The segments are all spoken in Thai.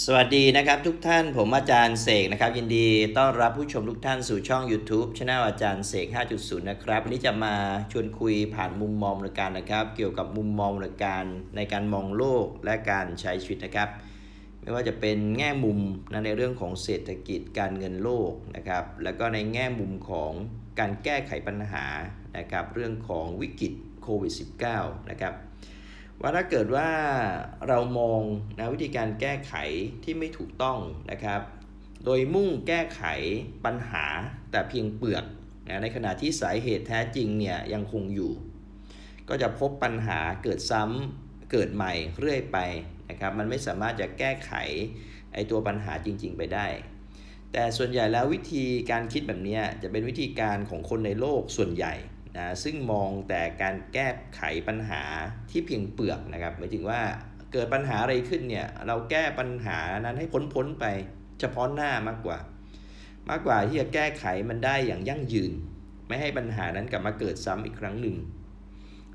สวัสดีนะครับทุกท่านผมอาจารย์เสกนะครับ ยินดีต้อนรับผู้ชมทุกท่านสู่ช่อง YouTube ช anel อาจารย์เสก 5.0 นะครับ วันนี้จะมาชวนคุยผ่านมุมมองในการนะครับ เกี่ยวกับมุมมองในการในการมองโลกและการใช้ชีวิตนะครับ ไม่ว่าจะเป็นแง่มุมนะในเรื่องของเศรษฐกิจการเงินโลกนะครับ แล้วก็ในแง่มุมของการแก้ไขปัญหานะครับ เรื่องของวิกฤตโควิด -19 นะครับ ว่าถ้าเกิดว่าเรามองนะวิธีการแก้ไขที่ไม่ถูกต้องนะครับ โดยมุ่งแก้ไขปัญหาแต่เพียงเปลือกนะในขณะที่สาเหตุแท้จริงเนี่ยยังคงอยู่ ก็จะพบปัญหาเกิดซ้ำเกิดใหม่เรื่อยไปนะครับ มันไม่สามารถจะแก้ไขไอตัวปัญหาจริง ๆ ไปได้ แต่ส่วนใหญ่แล้ววิธีการคิดแบบนี้จะเป็นวิธีการของคนในโลกส่วนใหญ่ นะซึ่งมองแต่การแก้ไขปัญหาที่เพียงเปลือกนะครับหมายถึงว่าเกิดปัญหาอะไรขึ้นเนี่ยเราแก้ปัญหานั้นให้พ้นๆไปเฉพาะหน้ามากกว่า มากกว่าที่จะแก้ไขมันได้อย่างยั่งยืน ไม่ให้ปัญหานั้นกลับมาเกิดซ้ำอีกครั้งหนึ่ง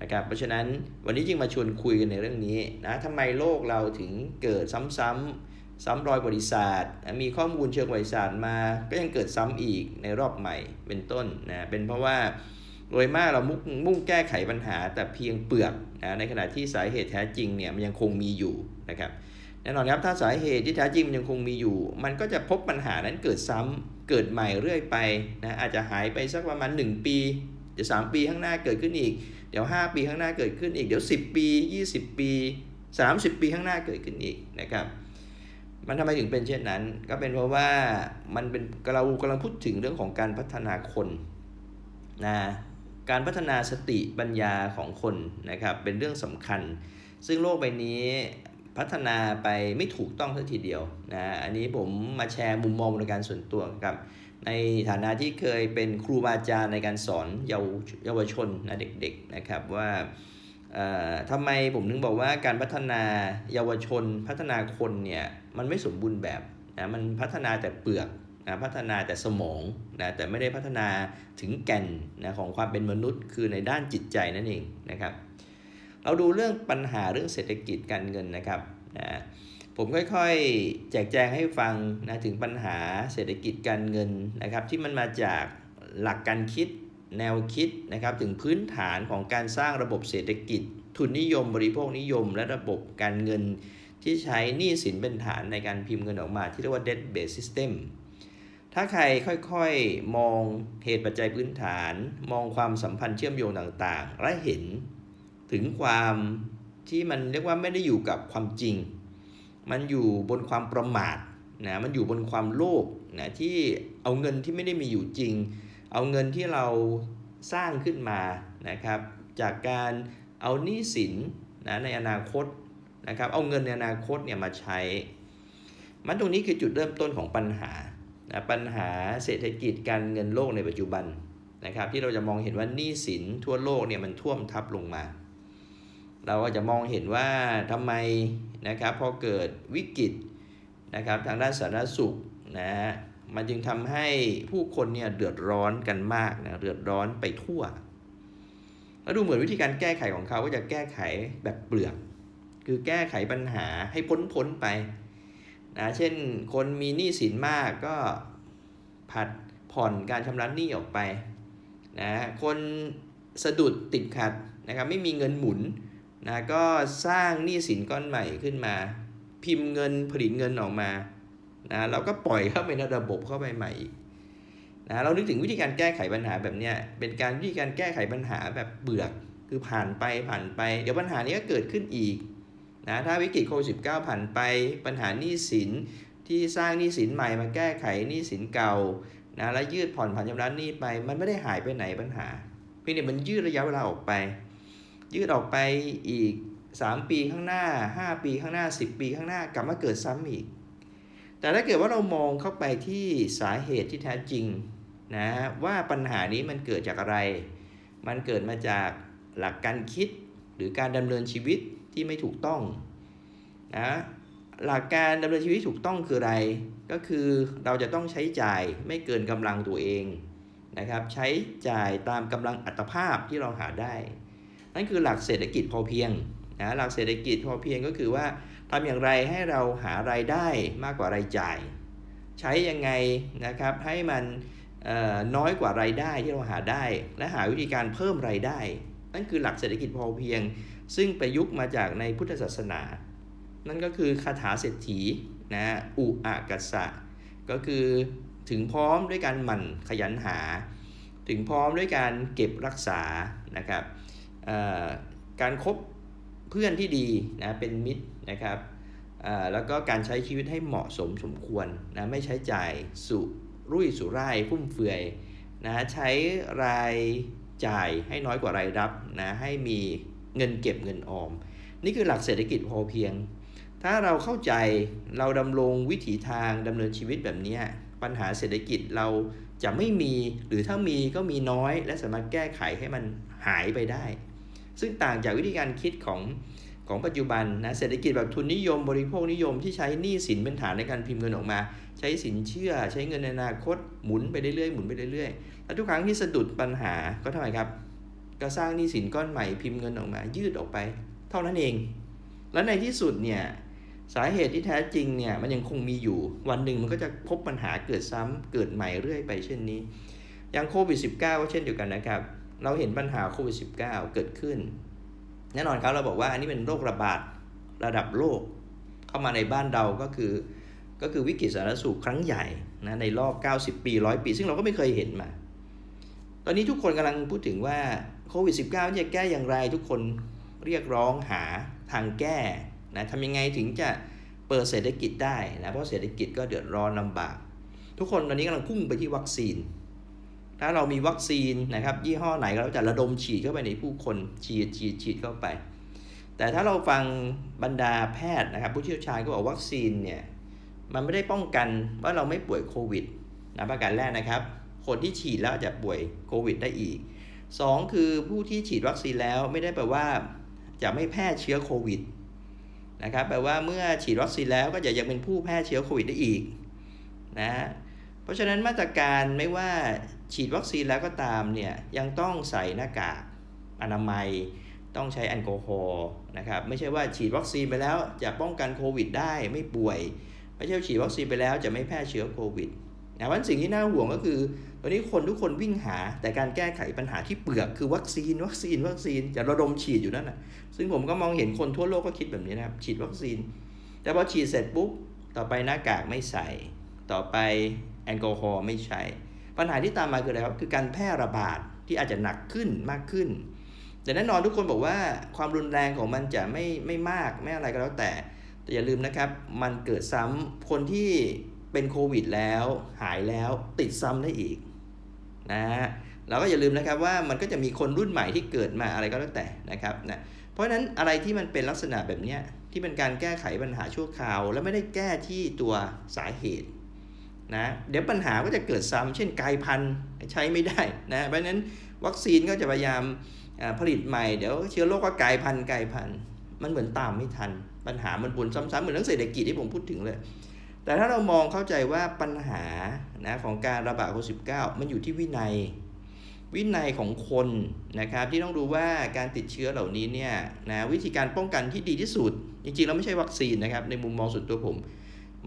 นะครับเพราะฉะนั้นวันนี้จึงมาชวนคุยกันในเรื่องนี้นะทำไมโลกเราถึงเกิดซ้ำๆซ้ำรอยบริษัทมีข้อมูลเชิงบริษัทมาก็ยังเกิดซ้ำอีกในรอบใหม่เป็นต้นนะเป็นเพราะว่า โดยมากเรามุ่งมุ่งแก้ไขปัญหาแต่เพียงเปลือกนะในขณะที่สาเหตุแท้จริงเนี่ยมันยังคงมีอยู่นะครับแน่นอนครับถ้าสาเหตุที่แท้จริงมันยังคงมีอยู่ มันก็จะพบปัญหานั้นเกิดซ้ำเกิดใหม่เรื่อยไปนะอาจจะหายไปสักประมาณ 1 ปีเดี๋ยว3ปีข้างหน้าเกิดขึ้นอีก เดี๋ยว 5 ปีข้างหน้าเกิดขึ้นอีกเดี๋ยว 10 ปี 20 ปี 30 ปีข้างหน้าเกิดขึ้นอีกนะครับมันทำไมถึงเป็นเช่นนั้น ก็เป็นเพราะว่ามันเป็นเรากำลังพูดถึงเรื่องของการพัฒนาคนนะ การพัฒนาสติปัญญาของคนนะครับเป็นเรื่องสำคัญ ซึ่งโลกใบนี้พัฒนาไปไม่ถูกต้องสักทีเดียวนะอันนี้ผมมาแชร์มุมมองในการส่วนตัวครับในฐานะที่เคยเป็นครูบาอาจารย์ในการสอนเยาวเยาวชนนะเด็กๆนะครับว่าทำไมผมถึงบอกว่าการพัฒนาเยาวชนพัฒนาคนเนี่ยมันไม่สมบูรณ์แบบนะมันพัฒนาแต่เปลือก นะพัฒนาแต่สมองนะแต่ไม่ได้พัฒนาถึงแก่นนะของความเป็นมนุษย์ คือในด้านจิตใจนั่นเองนะครับ เราดูเรื่องปัญหาเรื่องเศรษฐกิจการเงินนะครับนะผมค่อยๆ แจกแจงให้ฟังนะถึงปัญหาเศรษฐกิจการเงินนะครับ ที่มันมาจากหลักการคิดแนวคิดนะครับถึงพื้นฐานของการสร้างระบบเศรษฐกิจ ทุนนิยม บริโภคนิยม และระบบการเงินที่ใช้หนี้สินเป็นฐานในการพิมพ์เงินออกมาที่เรียกว่า debt based system ถ้าใครค่อยๆ มองเหตุปัจจัยพื้นฐาน มองความสัมพันธ์เชื่อมโยงต่างๆ และเห็นถึงความที่มันเรียกว่าไม่ได้อยู่กับความจริง มันอยู่บนความประมาทนะมันอยู่บนความโลภนะที่เอาเงินที่ไม่ได้มีอยู่จริง เอาเงินที่เราสร้างขึ้นมานะครับ จากการเอาหนี้สินนะในอนาคตนะครับ เอาเงินในอนาคตเนี่ยมาใช้ มันตรงนี้คือจุดเริ่มต้นของปัญหา นะปัญหาเศรษฐกิจการเงินโลกในปัจจุบันนะครับที่เราจะมองเห็นว่าหนี้สินทั่วโลกเนี่ยมันท่วมทับลงมา เราก็จะมองเห็นว่าทำไมนะครับพอเกิดวิกฤตนะครับทางด้านสาธารณสุขนะมันจึงทำให้ผู้คนเนี่ยเดือดร้อนกันมากนะเดือดร้อนไปทั่ว แล้วดูเหมือนวิธีการแก้ไขของเขาก็จะแก้ไขแบบเปลือก คือแก้ไขปัญหาให้พ้นพ้นไป นะเช่นคนมีหนี้สินมากก็ผัดผ่อนการชำระหนี้ออกไปนะคนสะดุดติดขัดนะครับไม่มีเงินหมุนนะก็สร้างหนี้สินก้อนใหม่ขึ้นมา พิมพ์เงินผลิตเงินออกมานะเราก็ปล่อยเข้าไปในระบบเข้าไปใหม่นะเรานึกถึงวิธีการแก้ไขปัญหาแบบเนี้ยเป็นการวิธีการแก้ไขปัญหาแบบเบือกคือผ่านไปผ่านไป เดี๋ยวปัญหานี้ก็เกิดขึ้นอีก นะถ้าวิกฤตโควิดสิผ่านไปปัญหาหนี้สินที่สร้างหนี้สินใหม่มาแก้ไขหนี้สินเก่านะแล้วยืดผ่อนผันชำระหนี้ไป มันไม่ได้หายไปไหนปัญหาเพียงแต่มันยืดระยะเวลาออกไป ยืดออกไปอีก 3 ปีข้างหน้า 5 ปีข้างหน้า 10 ปีข้างหน้ากลับมาเกิดซ้ำอีก แต่ถ้าเกิดว่าเรามองเข้าไปที่สาเหตุที่แท้จริงนะว่าปัญหานี้มันเกิดจากอะไร มันเกิดมาจากหลักการคิดหรือการดำเนินชีวิต ที่ไม่ถูกต้องนะหลักการดำเนินชีวิตถูกต้องคืออะไร ก็คือเราจะต้องใช้จ่ายไม่เกินกำลังตัวเองนะครับ ใช้จ่ายตามกำลังอัตภาพที่เราหาได้ นั่นคือหลักเศรษฐกิจพอเพียงนะหลักเศรษฐกิจพอเพียงก็คือว่าทำอย่างไรให้เราหารายได้มากกว่ารายจ่าย ใช้ยังไงนะครับให้มันน้อยกว่ารายได้ที่เราหาได้ และหาวิธีการเพิ่มรายได้ นั่นคือหลักเศรษฐกิจพอเพียง ซึ่งประยุกต์มาจากในพุทธศาสนา นั่นก็คือคาถาเศรษฐีนะอุอากสะก็คือถึงพร้อมด้วยการหมั่นขยันหา ถึงพร้อมด้วยการเก็บรักษานะครับการครบเพื่อนที่ดีนะเป็นมิตรนะครับแล้วก็การใช้ชีวิตให้เหมาะสมสมควรนะไม่ใช้จ่ายสุรุ่ยสุร่ายฟุ่มเฟือยนะใช้ราย จ่ายให้น้อยกว่ารายรับนะให้มีเงินเก็บเงินออม นี่คือหลักเศรษฐกิจพอเพียง ถ้าเราเข้าใจเราดำรงวิถีทางดำเนินชีวิตแบบนี้ปัญหาเศรษฐกิจเราจะไม่มีหรือถ้ามีก็มีน้อย และสามารถแก้ไขให้มันหายไปได้ ซึ่งต่างจากวิธีการคิดของ ของปัจจุบันนะเศรษฐกิจแบบทุนนิยมบริโภคนิยมที่ใช้หนี้สินเป็นฐานในการพิมพ์เงินออกมา ใช้สินเชื่อ ใช้เงินในอนาคตหมุนไปเรื่อยๆหมุนไปเรื่อยๆแล้วทุกครั้งที่สะดุดปัญหาก็ทำไมครับ ก็สร้างหนี้สินก้อนใหม่พิมพ์เงินออกมา ยืดออกไป เท่านั้นเอง แล้วในที่สุดเนี่ยสาเหตุที่แท้จริงเนี่ยมันยังคงมีอยู่วันหนึ่งมันก็จะพบปัญหาเกิดซ้ำเกิดใหม่เรื่อยไปเช่นนี้ อย่างโควิด -19 ก็เช่นเดียวกันนะครับ เราเห็นปัญหาโควิด -19 เกิดขึ้น แน่นอนครับเราบอกว่าอันนี้เป็นโรคระบาดระดับโลก เข้ามาในบ้านเราก็คือ ก็คือวิกฤตสาธารณสุขครั้งใหญ่นะในรอบ 90 ปี 100 ปี ซึ่งเราก็ไม่เคยเห็นมา ตอนนี้ทุกคนกำลังพูดถึงว่าโควิด -19 จะแก้อย่างไรทุกคนเรียกร้องหาทางแก้นะทำยังไงถึงจะเปิดเศรษฐกิจได้นะเพราะเศรษฐกิจก็เดือดร้อนลำบาก ทุกคนตอนนี้กำลังพุ่งไปที่วัคซีน ถ้าเรามีวัคซีนนะครับยี่ห้อไหนก็เราจะระดมฉีดเข้าไปในผู้คนฉีดฉีดฉีดเข้าไป แต่ถ้าเราฟังบรรดาแพทย์นะครับ ผู้เชี่ยวชาญก็บอกวัคซีนเนี่ยมันไม่ได้ป้องกันว่าเราไม่ป่วยโควิดนะประการแรกนะครับ คนที่ฉีดแล้วจจะป่วยโควิดได้อีก 2 คือผู้ที่ฉีดวัคซีนแล้วไม่ได้แปลว่าจะไม่แพร่เชื้อโควิดนะครับแปลว่าเมื่อฉีดวัคซีนแล้วก็จะยังเป็นผู้แพร่เชื้อโควิดได้อีกนะเพราะฉะนั้นมาตรการไม่ว่า ฉีดวัคซีนแล้วก็ตามเนี่ยยังต้องใส่หน้ากากอนามัย ต้องใช้แอลกอฮอล์นะครับไม่ใช่ว่าฉีดวัคซีนไปแล้วจะป้องกันโควิดได้ไม่ป่วย ไม่ใช่ฉีดวัคซีนไปแล้วจะไม่แพร่เชื้อโควิดนะวันสิ่งที่น่าห่วงก็คือตอนนี้คนทุกคนวิ่งหาแต่การแก้ไขปัญหาที่เปลือกคือวัคซีนวัคซีนวัคซีนจะระดมฉีดอยู่นั่นแหะซึ่งผมก็มองเห็นคนทั่วโลกก็คิดแบบนี้นะครับฉีดวัคซีน แต่พอฉีดเสร็จปุ๊บต่อไปหน้ากากไม่ใส่ ต่อไปแอลกอฮอล์ไม่ใช้ ปัญหาที่ตามมาคืออะไรครับคือการแพร่ระบาดที่อาจจะหนักขึ้นมากขึ้น แต่แน่นอนทุกคนบอกว่าความรุนแรงของมันจะไม่ไม่มากไม่อะไรก็แล้วแต่ แต่อย่าลืมนะครับ มันเกิดซ้ำคนที่เป็นโควิดแล้วหายแล้วติดซ้ำได้อีกนะเราก็อย่าลืมนะครับว่ามันก็จะมีคนรุ่นใหม่ที่เกิดมาอะไรก็แล้วแต่นะครับนะเพราะฉะนั้นอะไรที่มันเป็นลักษณะแบบนี้ที่เป็นการแก้ไขปัญหาชั่วคราว แล้วไม่ได้แก้ที่ตัวสาเหตุ นะเดี๋ยวปัญหาก็จะเกิดซ้ำเช่นกลายพันธุ์ใช้ไม่ได้นะเพราะฉะนั้นวัคซีนก็จะพยายามผลิตใหม่เดี๋ยวเชื้อโรคก็กลายพันธุ์กลายพันธุ์มันเหมือนตามไม่ทัน ปัญหามันวนซ้ำๆเหมือนเรื่องเศรษฐกิจที่ผมพูดถึงเลย แต่ถ้าเรามองเข้าใจว่าปัญหานะของการระบาดโควิด 19 มันอยู่ที่วินัย วินัยของคนนะครับที่ต้องดูว่าการติดเชื้อเหล่านี้เนี่ยนะวิธีการป้องกันที่ดีที่สุด จริงๆเราไม่ใช่วัคซีนนะครับในมุมมองส่วนตัวผม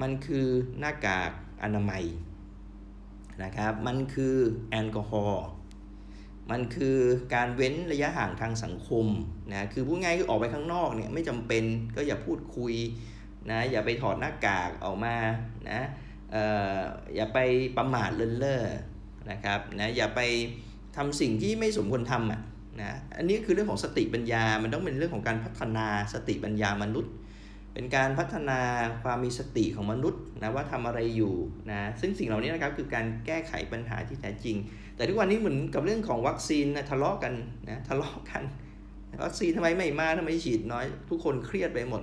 มันคือหน้ากาก อนามัยนะครับ มันคือแอลกอฮอล์มันคือการเว้นระยะห่างทางสังคมนะคือพูดง่ายคือออกไปข้างนอกเนี่ยไม่จำเป็นก็อย่าพูดคุยนะอย่าไปถอดหน้ากากออกมานะเอ่ออย่าไปประมาทเลินเล่อนะครับนะอย่าไปทำสิ่งที่ไม่สมควรทำอะนะอันนี้คือเรื่องของสติปัญญา มันต้องเป็นเรื่องของการพัฒนาสติปัญญามนุษย์ เป็นการพัฒนาความมีสติของมนุษย์นะว่าทำอะไรอยู่นะซึ่งสิ่งเหล่านี้นะครับคือการแก้ไขปัญหาที่แท้จริง แต่ทุกวันนี้เหมือนกับเรื่องของวัคซีนนะทะเลาะกันนะทะเลาะกัน วัคซีนทำไมไม่มาทำไมฉีดน้อย ทุกคนเครียดไปหมด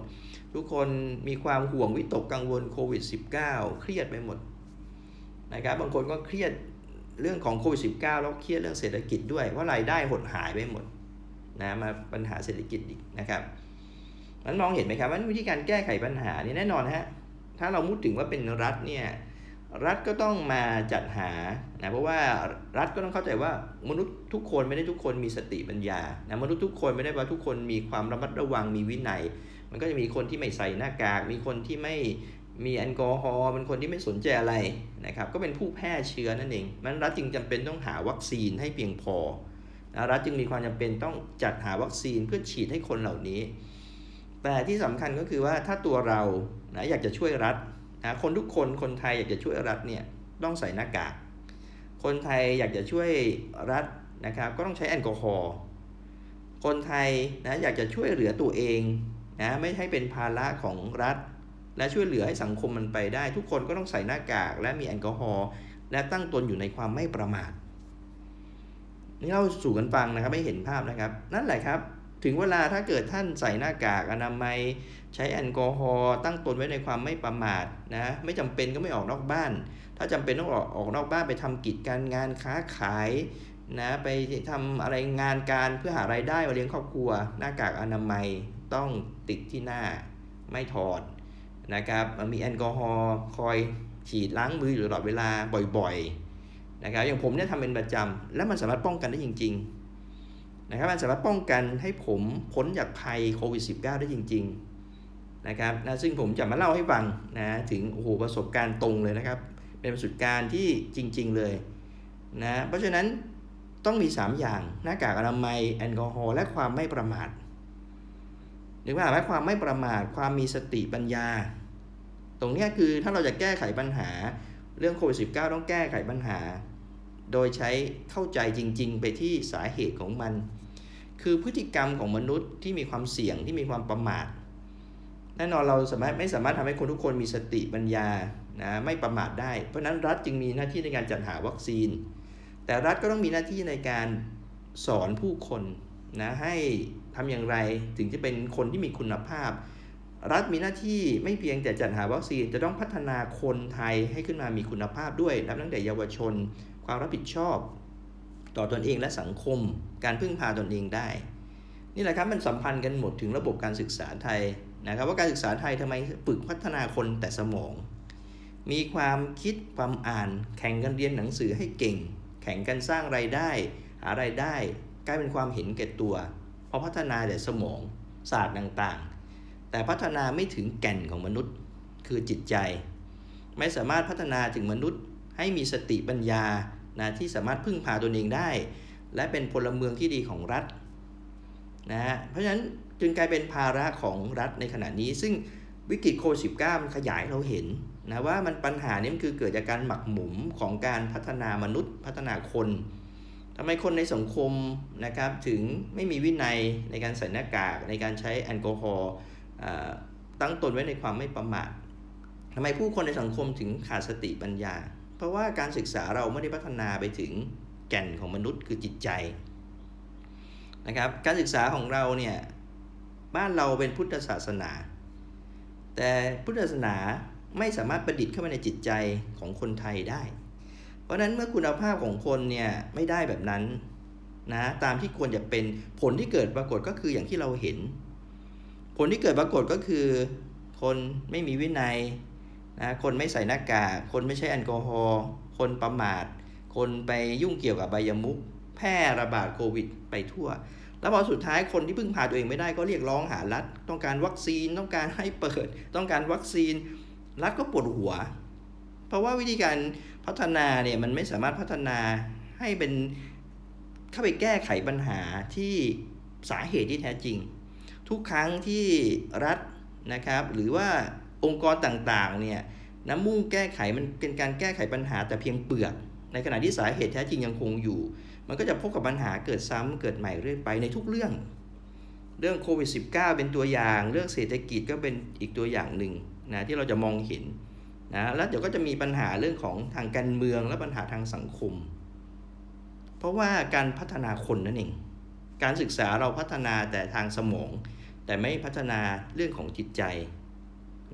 ทุกคนมีความห่วงวิตกกังวลโควิด -19 เครียดไปหมดนะครับบางคนก็เครียดเรื่องของโควิด -19 แล้วเครียดเรื่องเศรษฐกิจด้วยว่ารายได้หดหายไปหมดนะมาปัญหาเศรษฐกิจอีกนะครับ มันมองเห็นไหมครับว่าวิธีการแก้ไขปัญหานี่แน่นอนฮะถ้าเราพูดถึงว่าเป็นรัฐเนี่ยรัฐก็ต้องมาจัดหานะเพราะว่ารัฐก็ต้องเข้าใจว่ามนุษย์ทุกคนไม่ได้ทุกคนมีสติปัญญานะมนุษย์ทุกคนไม่ได้ว่าทุกคนมีความระมัดระวังมีวินัย มันก็จะมีคนที่ไม่ใส่หน้ากาก มีคนที่ไม่มีแอลกอฮอล์เป็นคนที่ไม่สนใจอะไรนะครับก็เป็นผู้แพร่เชื้อนั่นเองมันรัฐจึงจำเป็นต้องหาวัคซีนให้เพียงพอนะรัฐจึงมีความจำเป็นต้องจัดหาวัคซีนเพื่อฉีดให้คนเหล่านี้ แต่ที่สำคัญก็คือว่าถ้าตัวเรานะอยากจะช่วยรัฐนะคนทุกคนคนไทยอยากจะช่วยรัฐเนี่ยต้องใส่หน้ากาก คนไทยอยากจะช่วยรัฐนะครับก็ต้องใช้แอลกอฮอล์ คนไทยนะอยากจะช่วยเหลือตัวเองนะไม่ให้เป็นภาระของรัฐ และช่วยเหลือให้สังคมมันไปได้ ทุกคนก็ต้องใส่หน้ากาก และมีแอลกอฮอล์และตั้งตนอยู่ในความไม่ประมาทนี่เราสู่กันฟังนะครับไม่เห็นภาพนะครับ นั่นแหละครับ ถึงเวลาถ้าเกิดท่านใส่หน้ากากอนามัย ใช้แอลกอฮอล์ตั้งตนไว้ในความไม่ประมาทนะไม่จำเป็นก็ไม่ออกนอกบ้าน ถ้าจำเป็นต้องออกออกนอกบ้านไปทำกิจการงานค้าขายนะไปทำอะไรงานการเพื่อหารายได้มาเลี้ยงครอบครัว หน้ากากอนามัยต้องติดที่หน้าไม่ถอดนะครับมีแอลกอฮอล์คอยฉีดล้างมืออยู่ตลอดเวลาบ่อยๆนะครับอย่างผมเนี่ยทำเป็นประจำและมันสามารถป้องกันได้จริง ๆ นะครับมันสามารถป้องกันให้ผมพ้นจากภัยโควิด -19 ได้จริง ๆ นะครับนะซึ่งผมจะมาเล่าให้ฟังนะถึงโอ้โหประสบการณ์ตรงเลยนะครับ เป็นประสบการณ์ที่จริง ๆ เลยนะเพราะฉะนั้นต้องมี 3 อย่างหน้ากากอนามัยแอลกอฮอล์และความไม่ประมาทหรือว่าหมายความไม่ประมาทความมีสติปัญญา ตรงนี้คือถ้าเราจะแก้ไขปัญหาเรื่องโควิด -19 ต้องแก้ไขปัญหา โดยใช้เข้าใจจริง ๆ ไปที่สาเหตุของมัน คือพฤติกรรมของมนุษย์ที่มีความเสี่ยงที่มีความประมาทแน่นอนเราสามารถไม่สามารถทำให้คนทุกคนมีสติปัญญานะไม่ประมาทได้ เพราะนั้นรัฐจึงมีหน้าที่ในการจัดหาวัคซีน แต่รัฐก็ต้องมีหน้าที่ในการสอนผู้คนนะให้ทำอย่างไรถึงจะเป็นคนที่มีคุณภาพ รัฐมีหน้าที่ไม่เพียงแต่จัดหาวัคซีนจะต้องพัฒนาคนไทยให้ขึ้นมามีคุณภาพด้วยนับตั้งแต่เยาวชน ความรับผิดชอบ ต่อตอนเองและสังคม การพึ่งพาตนเองได้ นี่แหละครับมันสัมพันธ์กันหมดถึงระบบการศึกษาไทยนะครับ ว่าการศึกษาไทยทำไมฝึกพัฒนาคนแต่สมอง มีความคิดความอ่าน แข่งกันเรียนหนังสือให้เก่ง แข่งกันสร้างไรายได้ หารายได้กลายเป็นความเห็นแก่ตัวเพราะพัฒนาแต่สมองศาสตร์ต่างๆ แต่พัฒนาไม่ถึงแก่นของมนุษย์ คือจิตใจ ไม่สามารถพัฒนาถึงมนุษย์ให้มีสติปัญญา นะที่สามารถพึ่งพาตนเองได้ และเป็นพลเมืองที่ดีของรัฐนะฮะเพราะฉะนั้นจึงกลายเป็นภาระของรัฐในขณะนี้ ซึ่งวิกฤตโควิด -19 มันขยายเราเห็นนะว่ามันปัญหานี้มันคือเกิดจากการหมักหมมของการพัฒนามนุษย์ พัฒนาคนทำไมคนในสังคมนะครับถึงไม่มีวินัยในการใส่หน้ากากในการใช้แอลกอฮอล์ตั้งตนไว้ในความไม่ประมาททำไมผู้คนในสังคมถึงขาดสติปัญญา ราะว่าการศึกษาเราไม่ได้พัฒนาไปถึงแก่นของมนุษย์คือจิตใจนะครับการศึกษาของเราเนี่ยบ้านเราเป็นพุทธศาสนา แต่พุทธศาสนาไม่สามารถประดิษฐ์เข้ามาในจิตใจของคนไทยได้ เพราะฉะนั้นเมื่อคุณภาพของคนเนี่ยไม่ได้แบบนั้นนะตามที่ควรจะเป็นผลที่เกิดปรากฏก็คืออย่างที่เราเห็น ผลที่เกิดปรากฏก็คือ คนไม่มีวินัย นะคนไม่ใส่หน้ากากคนไม่ใช้แอลกอฮอล์คนประมาท คนไปยุ่งเกี่ยวกับใบยมุก แพร่ระบาดโควิดไปทั่ว แล้วพอสุดท้ายคนที่พึ่งพาตัวเองไม่ได้ก็เรียกร้องหารัฐ ต้องการวัคซีนต้องการให้เปิด ต้องการวัคซีน รัฐก็ปวดหัว เพราะว่าวิธีการพัฒนาเนี่ยมันไม่สามารถพัฒนาให้เป็นเข้าไปแก้ไขปัญหาที่สาเหตุที่แท้จริง ทุกครั้งที่รัฐนะครับ หรือว่า องค์กรต่างๆเนี่ยน้ำมุ่งแก้ไขมันเป็นการแก้ไขปัญหาแต่เพียงเปลือกในขณะที่สาเหตุแท้จริงยังคงอยู่ มันก็จะพบกับปัญหาเกิดซ้ำเกิดใหม่เรื่อยไปในทุกเรื่อง เรื่องโควิด -19 เป็นตัวอย่าง เรื่องเศรษฐกิจก็เป็นอีกตัวอย่างหนึ่งนะที่เราจะมองเห็นนะแล้วเดี๋ยวก็จะมีปัญหาเรื่องของทางการเมืองและปัญหาทางสังคม เพราะว่าการพัฒนาคนนั่นเอง การศึกษาเราพัฒนาแต่ทางสมอง แต่ไม่พัฒนาเรื่องของจิตใจ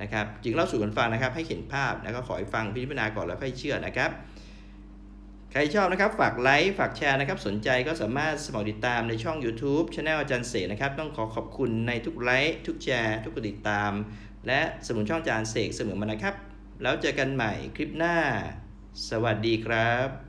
นะครับจึงเล่าสู่กันฟังนะครับให้เห็นภาพแล้วก็ขอให้ฟังพิจารณาก่อนแล้วค่อยเชื่อนะครับใครชอบนะครับฝากไลค์ฝากแชร์นะครับสนใจก็สามารถสมัครติดตามในช่อง YouTube Channel อาจารย์เสกนะครับต้องขอขอบคุณในทุกไลค์ทุกแชร์ ทุกกดติดตาม และสมุนช่องอาจารย์เสกเสมอมานะครับ แล้วเจอกันใหม่คลิปหน้า สวัสดีครับ